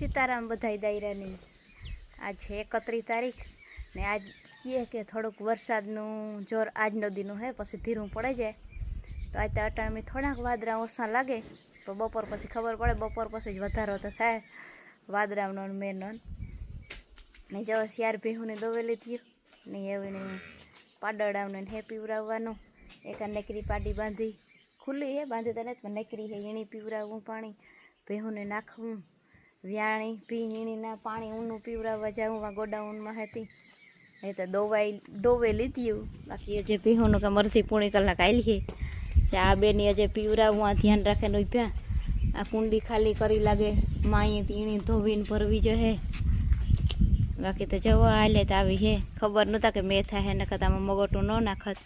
સીતારામ બધાય દાયરાની. આજ એકત્રીસ તારીખ ને આજ કહે કે થોડુંક વરસાદનું જોર આજનો દીનું હે, પછી ધીરું પડે જાય તો આજ તો અટાણમાં થોડાક વાદળા ઓછા લાગે, તો બપોર પછી ખબર પડે, બપોર પછી જ વધારો તો થાય. વાદળાનો ને મેનો ને. જો શિયાર ભેહુને દોવેલી થયું, ને એવીને પાડડાવને હે પીવરાવવાનું એક નેકરી પાડી બાંધી. ખુલ્લી હે, બાંધી તને નેકરી હે એણી પીવરાવવું પાણી. ભેહુને નાખવું. વ્યાણી, પી ઈણીના પાણી ઊનું પીવડાવવા જાઉં, આ ગોડાઉનમાં હતી. એ તો દોવાઈ, દોવે લીધી બાકી હજે જે કે મરથી પૂણી કલાક આવેલી આ બેની હજે પીવરાવું આ ધ્યાન રાખેલું ઉભ્યા આ કુંડી ખાલી કરી લાગે માઈ તીણી ધોવીને ભરવી જશે બાકી તો જવા, હાલે તો આવી હે ખબર નહોતા કે મેં થાય ને આમાં મગોટું ન નાખત.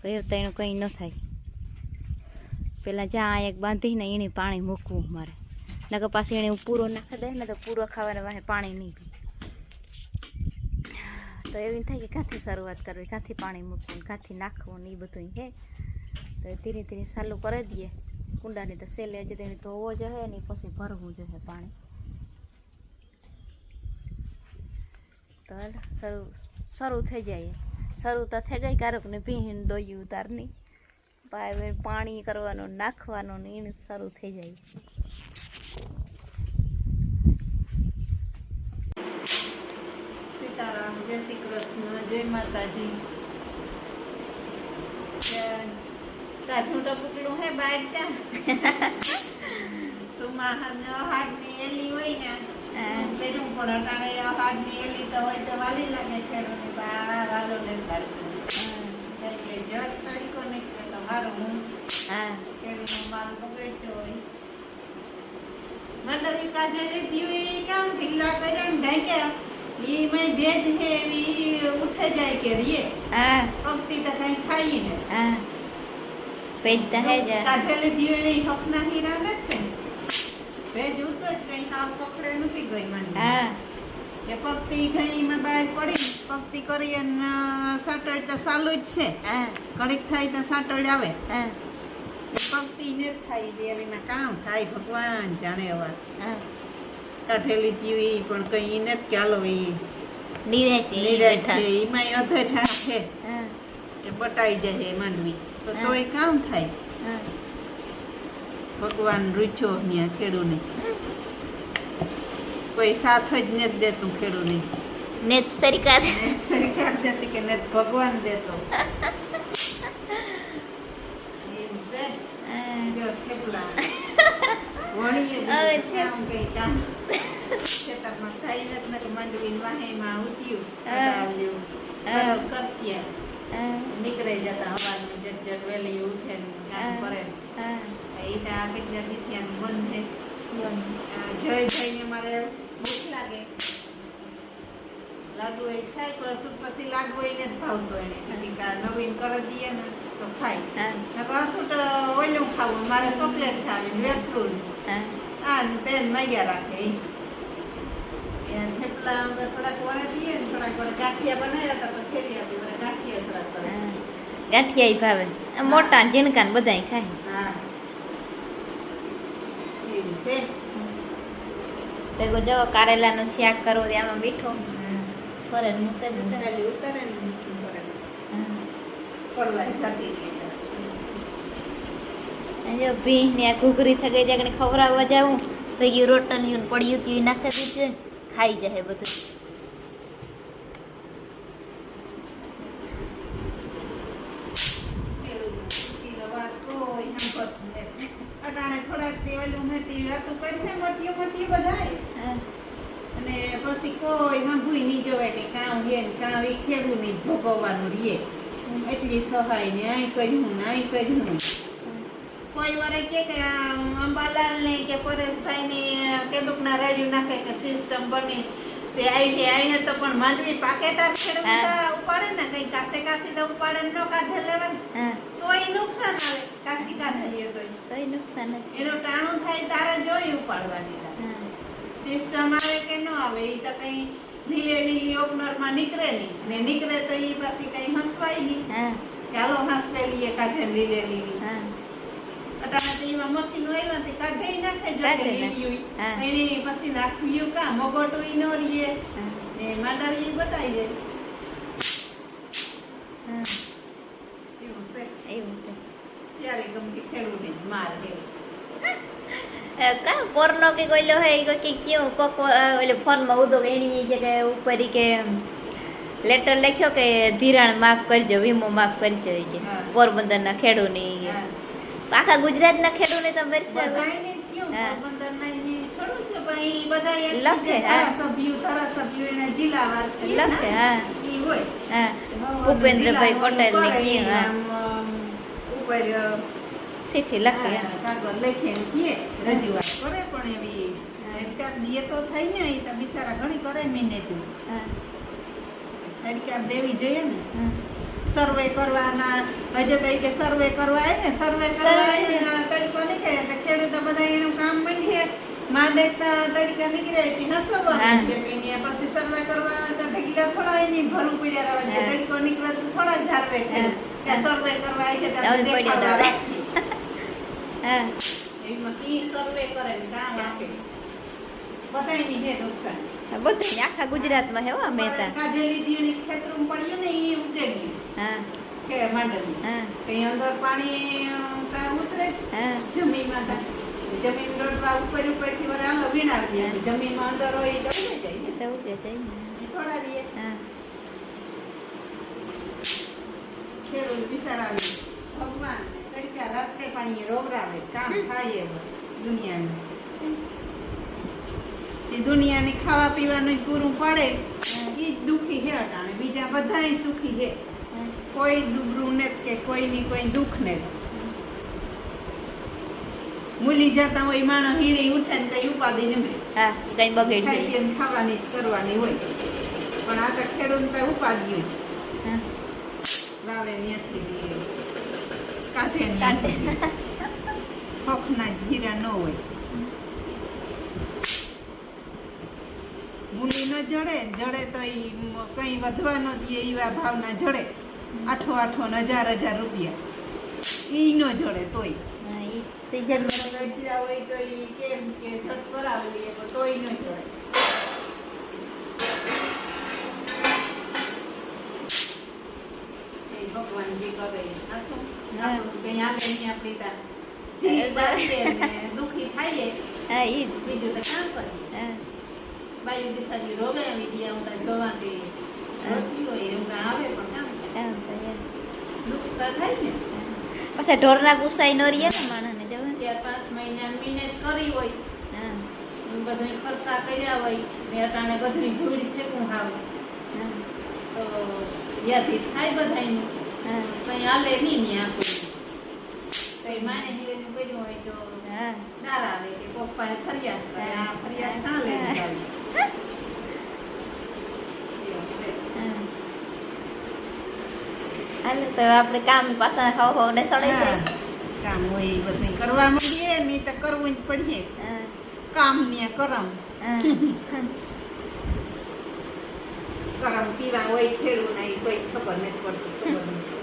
કયો એ તો એનું કંઈ ન થાય. પેલા જ્યાં એક બાંધીને એની પાણી મૂકવું મારે. નકર પાછી એને પૂરો નાખી દે ને તો પૂરો ખાવાના વાહે પાણી નહીં પી તો એવી થાય કે ક્યાંથી શરૂઆત કરવી ક્યાંથી પાણી મૂકવું ક્યાંથી નાખવું ને એ બધું હે. તો ધીરે ધીરે ચાલુ કરી દઈએ. કુંડાની તો સેલે હજી તેને ધોવો જોઈએ ને પછી ભરવું જોઈએ પાણી. તો શરૂ શરૂ થઈ જાય. શરૂ તો થઈ ગઈ કારક ને પીહીને દોયું ઉતારની પાણી કરવાનું, નાખવાનું ને એને શરૂ થઈ જાય. સીતારામ જય શ્રી કૃષ્ણ જય માતાજી તારનું ટપુકડું હે બહાર ત્યાં. સુમાહાને અહાડની એલી હોય ને તેનું પણ અટાણે અહાડની એલી તો હોય તો વાલી લાગે ખેડૂતને બા વાલો ને કે જટ તારીખો નીકળે તો મારું હું હા. ખેડૂતનો માલ બગડતો હોય. મંડળી કાઢે લીધી હોય કામ ઢીલા કર્યા ને ઢાંક્યા. ઈ મેં ભેદ હે એવી ઉઠે જાય કે રીએ? હા. ભક્તિ તો કઈ ખાઈ ને. હા. પેજતા હે જા. કાઢેલી દિવેલી હકના હીરા નથી. ભેજ ઉતો જ કઈ કામ પકડે નથી ગઈ મને. હા. કે ભક્તિ ગઈ મે બહાર પડી. ભક્તિ કરી અને સાટડ તો ચાલુ જ છે. હા. કડીક થાય તો સાટડ આવે. હા. ભક્તિ ને થાય દેવીના કામ થાય ભગવાન જાણે વાત હા. કાઢેલી જીવી પણ કઈ ઈ નથી ચાલો ઈ નિરાશ છે ઈમાંય અધર છે. કે બટાઈ જાય માંડવી તો હા. તોય કામ થાય. ભગવાન રૂચો ત્યાં ખેડૂને. કોઈ સાથ જ નથી દેતું ખેડૂને. ને સરકાર. સરકાર દેતી કે નથી ભગવાન દેતો. એમ છે. જો થેપલા નીકળે જતા હવાનું જટ જટ ઉઠે કામ કરે. એ તો આ કેટલા બંધ છે? જય જઈને મારે ભૂખ લાગે. લાડુ એ ખાય પછી પછી લાડુ એને જ ભાવતો એને. નવીન કરી દઈએ ને તો ખાય. નકર તો ઓલું ખાવું મારે ચોકલેટ ખાવી વેફરું. હા? આ ને તે મૈયા રાખે. થેપલા થોડાક વળે દઈએ ને થોડાક વળે ગાંઠિયા બનાવ્યા હતા પણ ફેરી આપી ગાંઠિયા થોડાક કરે ગાંઠિયા ભાવે. મોટા ઝીણકા ને બધાય ખાય. હા. છે. ભેગો જવો કારેલાનું શાક કરવો તે આમાં મીઠો. ફરે મૂકે ઉતરે ને મીઠું ફરે ફરવા જતી રહી. અને જો ભી ને આ ઘૂઘરી થઈ ગઈ ત્યાં ખવડાવવા જાઉં. તો એ રોટલીયું ને પડ્યું તું નાખી દીધું. ખાઈ જાય બધું. અટાણે થોડાક ઓલું હતી વાતું કરી છે મોટી મોટી બધાય. અને પછી કોઈ હંભુય નહીં જોવાય કે કામ હે ને કામ એ ખેડૂત નહીં ભોગવવાનું રીએ એટલી સહાય ને આ કર્યું ને આ કર્યું કોઈ વારે કે કે આ અંબાલાલ ને કે પરેશભાઈ ને કેદુકના રેડ્યું નાખે કે સિસ્ટમ બની. તે આવી કે આવી તો પણ માંડવી પાકેતા ખેડૂત ઉપાડે ને કઈ કાસે કાસી તો ઉપાડે ને કાઢે લેવાય. તોય નુકસાન આવે. કાસી કાઢે લે તોય. તોય નુકસાન એનું ટાણું થાય તારે જોઈ ઉપાડવાની સિસ્ટમ આવે કે ન આવે એ તો કઈ નીલે લીલી ઓપનરમાં નીકળે નહીં. ને નીકળે તો એ પાછી કઈ હસવાય નહીં. ચાલો હસવે લઈએ કાઢે લીલે લીલી હા. એમાં મશીન આવ્યા તે કાઢી નાખે જો કાઢી કે. એની પછી નાખ્યું મગોટું ઈ નો રીએ. ને માંડવી બટાઈ જાય એવું છે. એવું છે. ત્યારે ગમતી ખેડૂત માર હે. અ, કે કોઈલો હે કોઈ કે કેવું કોક ઓલે ફોનમાં ઉદો એની કે ઉપર કે લેટર લખ્યો કે ધિરાણ માફ કરજો વીમો માફ કરજો કે. હા. પોરબંદરના ખેડૂની. આખા ગુજરાતના ખેડૂને તો લખે, હા. લખે હા. હા. ભૂપેન્દ્રભાઈ હા. ઉપર ચિઠ્ઠી લખે. કાગળ લખે ને રજૂઆત કરે પણ એવી સરકાર દીએ તો થઈ ને એ તો બિચારા ઘણી કરે મહેનતું. સરકાર દેવી જોઈએ ને. સર્વે કરવાના હજે તઈ કે સર્વે કરવા ને સર્વે કરવા તડકો નીકળે તો ખેડૂતો બધા એનું કામ માંડીએ. માંડે નીકળે કે પછી સર્વે કરવા તો ઢગલા થોડા એની ભરું પડ્યા નીકળે તો થોડા ઝારવે કે સર્વે કરવા આવે દેખાડવા રહે. હા. એમાં કી સર્વે કરે કામ આપે. બધાયની હે નુકસાન આ બધું ઈ આખા ગુજરાતમાં હે આ મહેતા કાઢેલી દીવની ખેતરું પડ્યું ને હા. કે માંડવી હા. કઈ અંદર પાણી અ, તા ઉતરે. હા. જમીનમાં તા. જમીન દોડવા ઉપર ઉપરથી વરે આલો વીણાવી દે. જમીનમાં અંદર હોય તો ઉડે જાય ને. એ તો ઉગે જાય થોડા રીએ હા. ખેડૂત બિચારાને ભગવાન સરકાર રાત્રે પાણી રોવરાવે કામ થાય દુનિયા દુનિયાનું. જે દુનિયાને ખાવા પીવાનું જ પૂરું પડે એ જ દુઃખી હે અટાણે. બીજા બધાય સુખી હે કોઈ દુબરું ને કે કોઈની કોઈ દુઃખ ને મૂલી જતા હોય માણસ હીણી ઉઠે ને કઈ ઉપાધિ નમે હા કઈ બગડી ખાવાની જ કરવાની હોય. પણ આ તો ખેડૂત તો ઉપાધિ હોય. કાઢે કાઢે. ખોખના જીરા ન હોય. મૂલી ન જડે જડે તો એ કંઈ વધવા ન દે એવા ભાવના જડે. આઠો આઠો ને હજાર હજાર રૂપિયા. એ ન જડે તોય. હા ઈ હોય તો ઈ કેમ કે ઝટ કરાવી પણ તોય ન જડે. ભગવાન જે કરે. આ શું? કંઈ હાલે નહીં આપણી દુઃખી થાય બીજું તો કામ કરીએ. બાયું બિચારી રોવે વિડીયા હું તાર જોવાથી રોતી હોય એવું આવે પણ કામ. દુઃખ થાય ને પછી ઢોરના ગુસ્સાઈ ન રહીએ ને માણસને જવા ચાર પાંચ મહિના મહેનત કરી હોય હા બધું ખર્ચા કર્યા હોય ને અટાણે બધું ધૂળી ફેંકું હાવ તો યાદી થાય બધાયનું હા કંઈ હાલે નહીં ને આપણું કઈ માને જીવેનું કર્યું હોય તો હા ડાર આવે કે પાસે ફરિયાદ કરે આ ફરિયાદ કાં લઈ હા. જાવી? એવું છે. હા હાલે તો આપણે કામ પાછા સડાઈ હા, કામ હોય એ બધું કરવા માંડીએ નહીં તો કરવું જ પડીએ. કામ ને કરમ. હા. કરમ પીવા હોય ખેડૂત નહીં કોઈ ખબર નથી પડતી ખબર નથી.